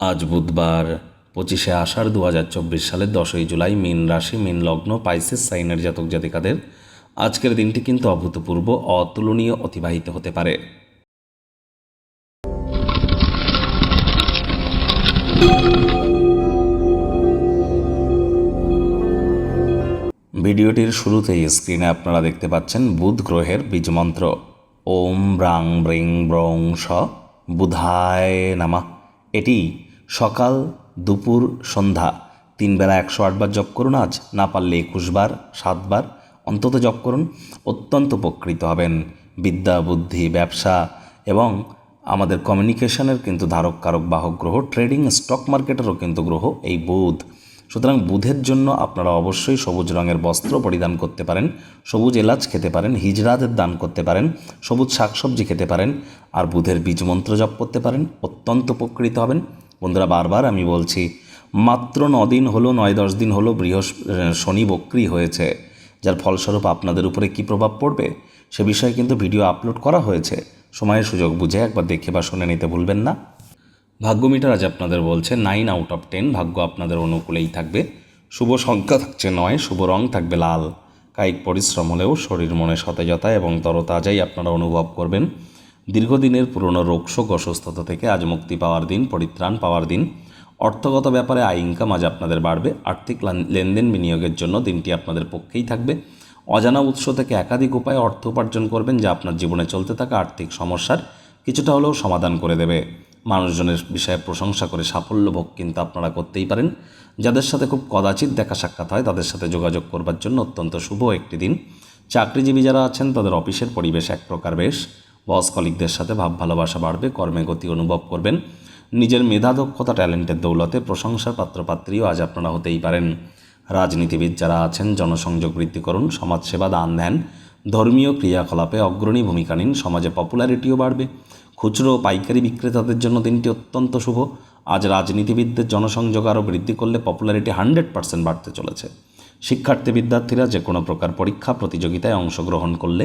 আজ বুধবার, পঁচিশে আষাঢ় দু হাজার চব্বিশ সালের দশই জুলাই, মিন রাশি, মিন লগ্ন, পাইসেস সাইনের জাতক জাতিকাদের আজকের দিনটি কিন্তু অভূতপূর্ব, অতুলনীয়, অতিবাহিত হতে পারে। ভিডিওটির শুরুতেই স্ক্রিনে আপনারা দেখতে পাচ্ছেন বুধ গ্রহের বীজমন্ত্র ওম ব্রাং ব্রিং ব্রং স বুধায় নামা। এটি সকাল, দুপুর, সন্ধ্যা। তিন বেলা একশো আটবার জপ করুন আজ, না পারলে একুশবার সাতবার অন্তত জপ করুন, অত্যন্ত উপকৃত হবেন। বিদ্যা, বুদ্ধি, ব্যবসা এবং আমাদের কমিউনিকেশনের কিন্তু ধারক, কারক, বাহক গ্রহ, ট্রেডিং স্টক মার্কেটেরও কিন্তু গ্রহ এই বুধ। সুতরাং বুধের জন্য আপনারা অবশ্যই সবুজ রঙের বস্ত্র পরিধান করতে পারেন, সবুজ এলাচ খেতে পারেন, হিজড়াদের দান করতে পারেন, সবুজ শাকসবজি খেতে পারেন, আর বুধের বীজ মন্ত্র জপ করতে পারেন, অত্যন্ত উপকৃত হবেন। বন্ধুরা, বারবার আমি বলছি, মাত্র দিন হলো, নয় দশ দিন হলো বৃহস্প শনি বক্রি হয়েছে। যার ফলস্বরূপ আপনাদের উপরে কী প্রভাব পড়বে সে বিষয়ে কিন্তু ভিডিও আপলোড করা হয়েছে। সময়ের সুযোগ বুঝে একবার দেখে বা শুনে নিতে ভুলবেন না। ভাগ্য মিটার আজ আপনাদের বলছে নাইন আউট অফ টেন ভাগ্য আপনাদের অনুকূলেই থাকবে। শুভ সংখ্যা থাকছে নয়, শুভ রং থাকবে লাল। কায়িক পরিশ্রম হলেও শরীর মনে সতেজতা এবং তরতাজাই আপনারা অনুভব করবেন। দীর্ঘদিনের পুরনো রোগশোক অসুস্থতা থেকে আজ মুক্তি পাওয়ার দিন, পরিত্রাণ পাওয়ার দিন। অর্থগত ব্যাপারে আয় ইনকাম আজ আপনাদের বাড়বে। আর্থিক লেনদেন বিনিয়োগের জন্য দিনটি আপনাদের পক্ষেই থাকবে। অজানা উৎস থেকে একাধিক উপায়ে অর্থ উপার্জন করবেন যা আপনার জীবনে চলতে থাকা আর্থিক সমস্যার কিছুটা হলেও সমাধান করে দেবে। মানুষজনের বিষয়ে প্রশংসা করে সাফল্য ভোগ কিন্তু আপনারা করতেই পারেন। যাদের সাথে খুব কদাচিত দেখা সাক্ষাৎ হয়, তাদের সাথে যোগাযোগ করবার জন্য অত্যন্ত শুভ একটি দিন। চাকরিজীবী যারা আছেন, তাদের অফিসের পরিবেশ এক প্রকার বেশ। বস কলিকদের সাথে ভাব ভালোবাসা বাড়বে, কর্মে গতি অনুভব করবেন। নিজের মেধা, দক্ষতা, ট্যালেন্টের দৌলতে প্রশংসার পাত্রপাত্রীও আজ আপনারা হতেই পারেন। রাজনীতিবিদ যারা আছেন, জনসংযোগ বৃদ্ধি করুন, সমাজসেবা দান দেন। ধর্মীয় ক্রিয়াকলাপে অগ্রণী ভূমিকা নিন, সমাজে পপুলারিটিও বাড়বে। খুচরো ও পাইকারি বিক্রেতাদের জন্য দিনটি অত্যন্ত শুভ। আজ রাজনীতিবিদদের জনসংযোগ আরও বৃদ্ধি করলে পপুলারিটি হান্ড্রেড পার্সেন্ট বাড়তে চলেছে। শিক্ষার্থী বিদ্যার্থীরা যে কোনো প্রকার পরীক্ষা, প্রতিযোগিতায় অংশগ্রহণ করলে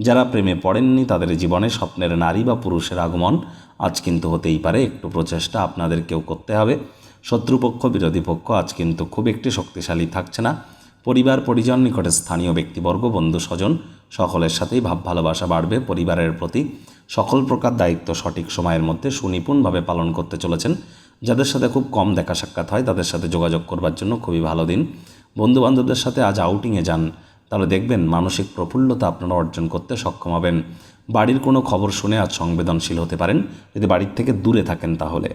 যারা প্রেমে পড়েননি তাদের জীবনে স্বপ্নের নারী বা পুরুষের আগমন আজ কিন্তু হতেই পারে। একটু প্রচেষ্টা আপনাদেরকেও করতে হবে। শত্রুপক্ষ, বিরোধী পক্ষ আজ কিন্তু খুব একটি শক্তিশালী থাকছে না। পরিবার, পরিজন, নিকটে স্থানীয় ব্যক্তিবর্গ, বন্ধু, স্বজন সকলের সাথেই ভাব ভালোবাসা বাড়বে। পরিবারের প্রতি সকল প্রকার দায়িত্ব সঠিক সময়ের মধ্যে সুনিপুণভাবে পালন করতে চলেছেন। যাদের সাথে খুব কম দেখা সাক্ষাৎ হয়, তাদের সাথে যোগাযোগ করবার জন্য খুবই ভালো দিন। বন্ধুবান্ধবদের সাথে আজ আউটিংয়ে যান। তাহলে দেখবেন মানসিক প্রফুল্লতা আপনারা অর্জন করতে সক্ষম হবেন। বাড়ির কোনো খবর শুনে আজ সংবেদনশীল হতে পারেন। যদি বাড়ির থেকে দূরে থাকেন তাহলে।